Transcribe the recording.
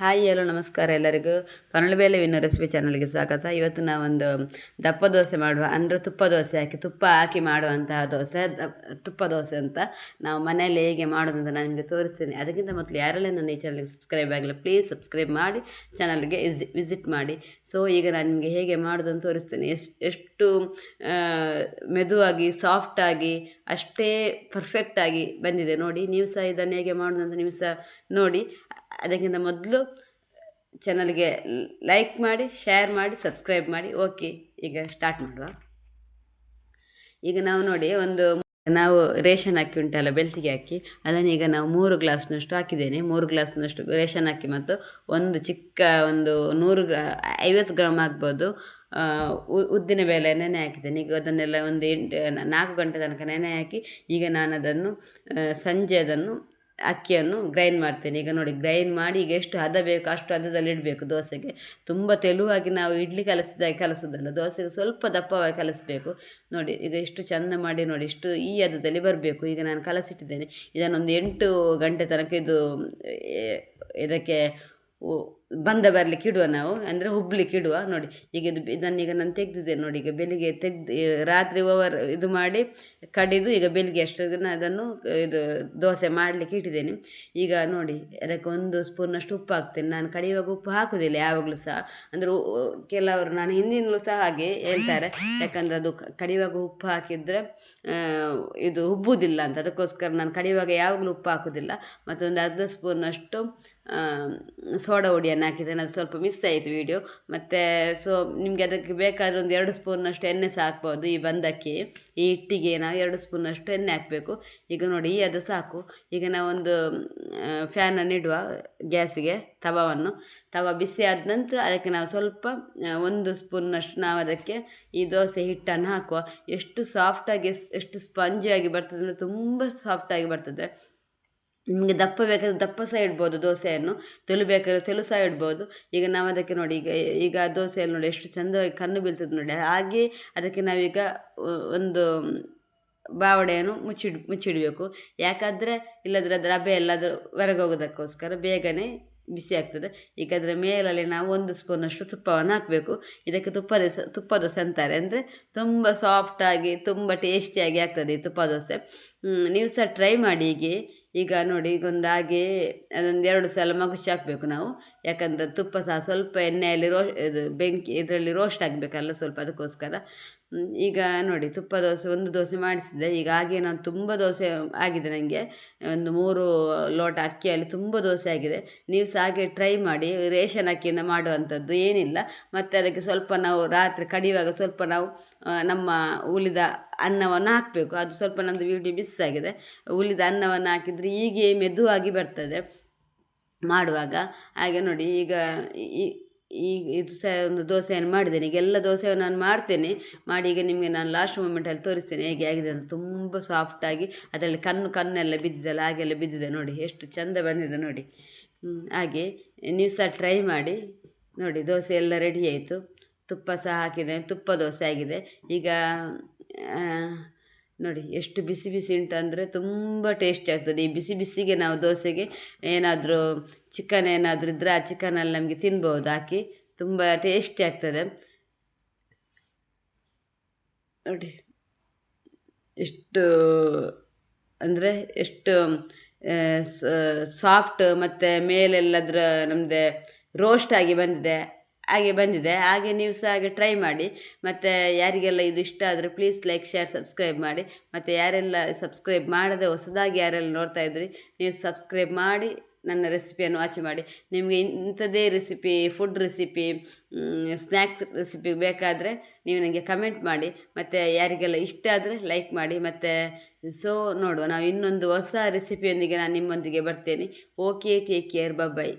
Hi, hello, ನಮಸ್ಕಾರ ಎಲ್ಲರಿಗೂ. ಪನಳಬೇಲೆ ವಿನ್ನೋ recipe ಚಾನಲ್ಗೆ ಸ್ವಾಗತ. ಇವತ್ತು ನಾವೊಂದು ದಪ್ಪ ದೋಸೆ ಮಾಡುವ, ಅಂದರೆ ತುಪ್ಪ ದೋಸೆ ಹಾಕಿ, ತುಪ್ಪ ಹಾಕಿ ಮಾಡುವಂತಹ ದೋಸೆ ತುಪ್ಪ ದೋಸೆ ಅಂತ ನಾವು ಮನೆಯಲ್ಲಿ ಹೇಗೆ ಮಾಡೋದು ಅಂತ ನಾನು ನಿಮಗೆ ತೋರಿಸ್ತೀನಿ. ಅದಕ್ಕಿಂತ ಮೊದಲು ಯಾರೆಲ್ಲ ನನ್ನ ಈ ಚಾನಲ್ಗೆ ಸಬ್ಸ್ಕ್ರೈಬ್ ಆಗಿಲ್ಲ ಪ್ಲೀಸ್ ಸಬ್ಸ್ಕ್ರೈಬ್ ಮಾಡಿ, ಚಾನಲ್ಗೆ ವಿಸಿಟ್ ಮಾಡಿ. ಸೊ ಈಗ ನಾನು ನಿಮಗೆ ಹೇಗೆ ಮಾಡೋದು ಅಂತ ತೋರಿಸ್ತೀನಿ. ಎಷ್ಟು ಎಷ್ಟು ಮೆದುವಾಗಿ ಸಾಫ್ಟಾಗಿ ಅಷ್ಟೇ ಪರ್ಫೆಕ್ಟಾಗಿ ಬಂದಿದೆ. ನೋಡಿ ನೀವು ಸಹ ಇದನ್ನು ಹೇಗೆ ಮಾಡೋದು ಅಂತ ನೀವು ಸಹ ನೋಡಿ. ಅದಕ್ಕಿಂತ ಮೊದಲು ಚಾನಲ್ಗೆ ಲೈಕ್ ಮಾಡಿ ಶೇರ್ ಮಾಡಿ ಸಬ್ಸ್ಕ್ರೈಬ್ ಮಾಡಿ. ಓಕೆ ಈಗ ಸ್ಟಾರ್ಟ್ ಮಾಡುವ. ಈಗ ನಾವು ನೋಡಿ ಒಂದು ನಾವು ರೇಷನ್ ಅಕ್ಕಿ ಉಂಟಲ್ಲ ಬೆಳ್ತಿಗೆ ಹಾಕಿ. ಅದನ್ನು ಈಗ ನಾವು ಮೂರು ಗ್ಲಾಸ್ನಷ್ಟು ಹಾಕಿದ್ದೇನೆ. ಮೂರು ಗ್ಲಾಸ್ನಷ್ಟು ರೇಷನ್ ಅಕ್ಕಿ ಮತ್ತು ಒಂದು ಚಿಕ್ಕ ಒಂದು ನೂರು ಗ್ರಾ, ಐವತ್ತು ಗ್ರಾಮ್ ಆಗ್ಬೋದು. ಉದ್ದಿನ ಬೇಳೆ ನೆನೆ ಹಾಕಿದ್ದೇನೆ. ಈಗ ಅದನ್ನೆಲ್ಲ ಒಂದು ಎಂಟು, ನಾಲ್ಕು ಗಂಟೆ ತನಕ ನೆನೆ ಹಾಕಿ ಈಗ ನಾನು ಅದನ್ನು ಸಂಜೆ ಅದನ್ನು ಅಕ್ಕಿಯನ್ನು ಗ್ರೈಂಡ್ ಮಾಡ್ತೇನೆ. ಈಗ ನೋಡಿ ಗ್ರೈಂಡ್ ಮಾಡಿ ಈಗ ಎಷ್ಟು ಹದ ಬೇಕು, ಅಷ್ಟು ಹದದಲ್ಲಿ ಇಡಬೇಕು ದೋಸೆಗೆ. ತುಂಬ ತೆಳುವಾಗಿ ನಾವು ಇಡ್ಲಿ ಕಲಸಿದಾಗ ಕಲಸೋದಲ್ಲ, ದೋಸೆಗೆ ಸ್ವಲ್ಪ ದಪ್ಪವಾಗಿ ಕಲಸಬೇಕು. ನೋಡಿ, ಈಗ ಎಷ್ಟು ಚಂದ ಮಾಡಿ ನೋಡಿ, ಇಷ್ಟು ಈ ಹದದಲ್ಲಿ ಬರಬೇಕು. ಈಗ ನಾನು ಕಲಸಿಟ್ಟಿದ್ದೇನೆ. ಇದನ್ನೊಂದು ಎಂಟು ಗಂಟೆ ತನಕ ಇದು ಇದಕ್ಕೆ ಬಂದ ಬರಲಿಕ್ಕೆ ಇಡುವ ನಾವು, ಅಂದರೆ ಹುಬ್ಲಿಕ್ಕೆ ಇಡುವ, ನೋಡಿ. ಈಗ ಇದು ಇದನ್ನೀಗ ನಾನು ತೆಗೆದಿದ್ದೇನೆ ನೋಡಿ, ಈಗ ಬೆಳಿಗ್ಗೆ ತೆಗ್ದು ರಾತ್ರಿ ಓವರ್ ಇದು ಮಾಡಿ ಕಡಿದು ಈಗ ಬೆಳಿಗ್ಗೆ ಅಷ್ಟೊತ್ತಿಗೆ ಅದನ್ನು ಇದು ದೋಸೆ ಮಾಡಲಿಕ್ಕೆ ಇಟ್ಟಿದ್ದೇನೆ. ಈಗ ನೋಡಿ, ಅದಕ್ಕೆ ಒಂದು ಸ್ಪೂನಷ್ಟು ಉಪ್ಪು ಹಾಕ್ತೇನೆ. ನಾನು ಕಡಿಯುವಾಗ ಉಪ್ಪು ಹಾಕೋದಿಲ್ಲ ಯಾವಾಗಲೂ ಸಹ. ಅಂದರೆ ಕೆಲವರು ನಾನು ಹಿಂದಿನಲ್ಲೂ ಸಹ ಹಾಗೆ ಹೇಳ್ತಾರೆ. ಯಾಕಂದರೆ ಅದು ಕಡಿಯುವಾಗ ಉಪ್ಪು ಹಾಕಿದರೆ ಇದು ಉಬ್ಬುವುದಿಲ್ಲ ಅಂತ. ಅದಕ್ಕೋಸ್ಕರ ನಾನು ಕಡಿಯುವಾಗ ಯಾವಾಗಲೂ ಉಪ್ಪು ಹಾಕೋದಿಲ್ಲ ಮತ್ತೊಂದು ಅರ್ಧ ಸ್ಪೂನಷ್ಟು ಸೋಡಾ ಹುಡಿಯನ್ನು ಹಾಕಿದ್ದೇನೆ ಅದು ಸ್ವಲ್ಪ ಮಿಸ್ ಆಯಿತು ವೀಡಿಯೋ ಮತ್ತು ಸೊ ನಿಮಗೆ ಅದಕ್ಕೆ ಬೇಕಾದ್ರೆ ಒಂದು ಎರಡು ಸ್ಪೂನಷ್ಟು ಎಣ್ಣೆ ಸಾಕ್ಬೋದು ಈ ಬಂದಕ್ಕೆ. ಈ ಹಿಟ್ಟಿಗೆ ನಾವು ಎರಡು ಸ್ಪೂನಷ್ಟು ಎಣ್ಣೆ ಹಾಕಬೇಕು. ಈಗ ನೋಡಿ, ಈ ಅದು ಸಾಕು. ಈಗ ನಾವೊಂದು ಫ್ಯಾನನ್ನು ಇಡುವ ಗ್ಯಾಸಿಗೆ, ತವವನ್ನು. ತವ ಬಿಸಿ ಆದ ನಂತರ ಅದಕ್ಕೆ ನಾವು ಸ್ವಲ್ಪ ಒಂದು ಸ್ಪೂನ್ನಷ್ಟು ನಾವು ಅದಕ್ಕೆ ಈ ದೋಸೆ ಹಿಟ್ಟನ್ನು ಹಾಕುವ. ಎಷ್ಟು ಸಾಫ್ಟಾಗಿ ಎಷ್ಟು ಸ್ಪಂಜಿಯಾಗಿ ಬರ್ತದೆ ಅಂದರೆ ತುಂಬ ಸಾಫ್ಟಾಗಿ ಬರ್ತದೆ. ನಿಮಗೆ ದಪ್ಪ ಬೇಕಾದರೆ ದಪ್ಪ ಸಹ ಇಡ್ಬೋದು, ದೋಸೆಯನ್ನು. ತೆಳು ಬೇಕಾದ್ರೆ ತೆಳು ಸಹ ಇಡ್ಬೋದು. ಈಗ ನಾವು ಅದಕ್ಕೆ ನೋಡಿ, ಈಗ ಈಗ ದೋಸೆಯಲ್ಲಿ ನೋಡಿ ಎಷ್ಟು ಚಂದವಾಗಿ ಕಣ್ಣು ಬೀಳ್ತದೆ ನೋಡಿ. ಹಾಗೆ ಅದಕ್ಕೆ ನಾವೀಗ ಒಂದು ಬಾವಡೆಯನ್ನು ಮುಚ್ಚಿಡ್, ಮುಚ್ಚಿಡಬೇಕು. ಯಾಕಂದರೆ ಇಲ್ಲದ್ರೆ ಅದರ ಹಬೆ ಎಲ್ಲಾದರೂ ಹೊರಗೆ ಹೋಗೋದಕ್ಕೋಸ್ಕರ ಬೇಗನೆ ಬಿಸಿ ಆಗ್ತದೆ. ಈಗ ಅದರ ಮೇಲಲ್ಲಿ ನಾವು ಒಂದು ಸ್ಪೂನಷ್ಟು ತುಪ್ಪವನ್ನು ಹಾಕಬೇಕು. ಇದಕ್ಕೆ ತುಪ್ಪ ದೋಸೆ ತುಪ್ಪ ದೋಸೆ ಅಂತಾರೆ. ಅಂದರೆ ತುಂಬ ಸಾಫ್ಟಾಗಿ ತುಂಬ ಟೇಸ್ಟಿಯಾಗಿ ಆಗ್ತದೆ ಈ ತುಪ್ಪ ದೋಸೆ. ನೀವು ಸಹ ಟ್ರೈ ಮಾಡಿ ಹೀಗೆ. ಈಗ ನೋಡಿ, ಈಗ ಒಂದು ಹಾಗೆ ಅದೊಂದು ಎರಡು ಸಲ ಮಗುಚಿ ಹಾಕಬೇಕು ನಾವು. ಯಾಕಂದರೆ ತುಪ್ಪ ಸಹ ಸ್ವಲ್ಪ ಎಣ್ಣೆಯಲ್ಲಿ ರೋ, ಇದು ಬೆಂಕಿ, ಇದರಲ್ಲಿ ರೋಸ್ಟ್ ಆಗಬೇಕಲ್ಲ ಸ್ವಲ್ಪ ಅದಕ್ಕೋಸ್ಕರ. ಈಗ ನೋಡಿ ತುಪ್ಪ ದೋಸೆ, ಒಂದು ದೋಸೆ ಮಾಡಿಸಿದೆ ಈಗ ಹಾಗೆ ನಾನು ತುಂಬ ದೋಸೆ ಆಗಿದೆ ನನಗೆ ಒಂದು ಮೂರು ಲೋಟ ಅಕ್ಕಿಯಲ್ಲಿ ತುಂಬ ದೋಸೆ ಆಗಿದೆ. ನೀವು ಸಹ ಹಾಗೆ ಟ್ರೈ ಮಾಡಿ, ರೇಷನ್ ಅಕ್ಕಿಯಿಂದ ಮಾಡುವಂಥದ್ದು ಏನಿಲ್ಲ. ಮತ್ತು ಅದಕ್ಕೆ ಸ್ವಲ್ಪ ನಾವು ರಾತ್ರಿ ಕಡಿಯುವಾಗ ಸ್ವಲ್ಪ ನಾವು ನಮ್ಮ ಉಳಿದ ಅನ್ನವನ್ನು ಹಾಕಬೇಕು. ಅದು ಸ್ವಲ್ಪ ನಮ್ಮದು ವಿಡಿಯೋ ಮಿಸ್ ಆಗಿದೆ. ಉಳಿದ ಅನ್ನವನ್ನು ಹಾಕಿದರೆ ಹೀಗೆ ಮೆದುವಾಗಿ ಬರ್ತದೆ. ಮಾಡುವಾಗ, ಹಾಗೆ ನೋಡಿ ಈಗ ಈ ಈಗ ಇದು ಸಹ ಒಂದು ದೋಸೆಯನ್ನು ಮಾಡಿದ್ದೇನೆ. ಈಗ ಎಲ್ಲ ದೋಸೆಯನ್ನು ನಾನು ಮಾಡ್ತೇನೆ. ಮಾಡಿ ಈಗ ನಿಮಗೆ ನಾನು ಲಾಸ್ಟ್ ಮೂಮೆಂಟಲ್ಲಿ ತೋರಿಸ್ತೇನೆ ಹೇಗೆ ಆಗಿದೆ ಅಂತ. ತುಂಬ ಸಾಫ್ಟಾಗಿ ಅದರಲ್ಲಿ ಕಣ್ಣು, ಕಣ್ಣೆಲ್ಲ ಬಿದ್ದಿದ್ದಲ್ಲ, ಹಾಗೆಲ್ಲ ಬಿದ್ದಿದೆ ನೋಡಿ. ಎಷ್ಟು ಚೆಂದ ಬಂದಿದೆ ನೋಡಿ. ಹಾಗೆ ನೀವು ಸಹ ಟ್ರೈ ಮಾಡಿ. ನೋಡಿ, ದೋಸೆ ಎಲ್ಲ ರೆಡಿ ಆಯಿತು. ತುಪ್ಪ ಸಹ ಹಾಕಿದೆ ತುಪ್ಪ ದೋಸೆ ಆಗಿದೆ. ಈಗ ನೋಡಿ, ಎಷ್ಟು ಬಿಸಿ ಬಿಸಿ ಉಂಟಂದರೆ ತುಂಬ ಟೇಸ್ಟಿ ಆಗ್ತದೆ. ಈ ಬಿಸಿ ಬಿಸಿಗೆ ನಾವು ದೋಸೆಗೆ ಏನಾದರೂ ಚಿಕನ್ ಏನಾದರೂ ಇದ್ದರೆ ಆ ಚಿಕನಲ್ಲಿ ನಮಗೆ ತಿನ್ಬೋದು. ಹಾಕಿ ತುಂಬ ಟೇಸ್ಟಿ ಆಗ್ತದೆ. ನೋಡಿ, ಎಷ್ಟು ಅಂದರೆ ಎಷ್ಟು ಸಾಫ್ಟ್ ಮತ್ತು ಮೇಲೆಲ್ಲದ್ರ ನಮ್ಮದೇ ರೋಸ್ಟ್ ಆಗಿ ಬಂದಿದೆ. ಹಾಗೆ ಬಂದಿದೆ. ಹಾಗೆ ನೀವು ಸಹ ಹಾಗೆ ಟ್ರೈ ಮಾಡಿ. ಮತ್ತು ಯಾರಿಗೆಲ್ಲ ಇದು ಇಷ್ಟ ಆದರೆ ಪ್ಲೀಸ್ ಲೈಕ್ ಶೇರ್ ಸಬ್ಸ್ಕ್ರೈಬ್ ಮಾಡಿ. ಮತ್ತು ಯಾರೆಲ್ಲ ಸಬ್ಸ್ಕ್ರೈಬ್ ಮಾಡದೆ ಹೊಸದಾಗಿ ಯಾರೆಲ್ಲ ನೋಡ್ತಾ ಇದ್ರಿ, ನೀವು ಸಬ್ಸ್ಕ್ರೈಬ್ ಮಾಡಿ, ನನ್ನ ರೆಸಿಪಿಯನ್ನು ವಾಚ್ ಮಾಡಿ. ನಿಮಗೆ ಇಂಥದ್ದೇ recipe food recipe snacks recipe ಬೇಕಾದರೆ ನೀವು ನನಗೆ ಕಮೆಂಟ್ ಮಾಡಿ. ಮತ್ತು ಯಾರಿಗೆಲ್ಲ ಇಷ್ಟ ಆದರೆ ಲೈಕ್ ಮಾಡಿ. ಮತ್ತು ಸೊ ನೋಡುವ, ನಾವು ಇನ್ನೊಂದು ಹೊಸ ರೆಸಿಪಿಯೊಂದಿಗೆ ನಾನು ನಿಮ್ಮೊಂದಿಗೆ ಬರ್ತೇನೆ. Okay take care bye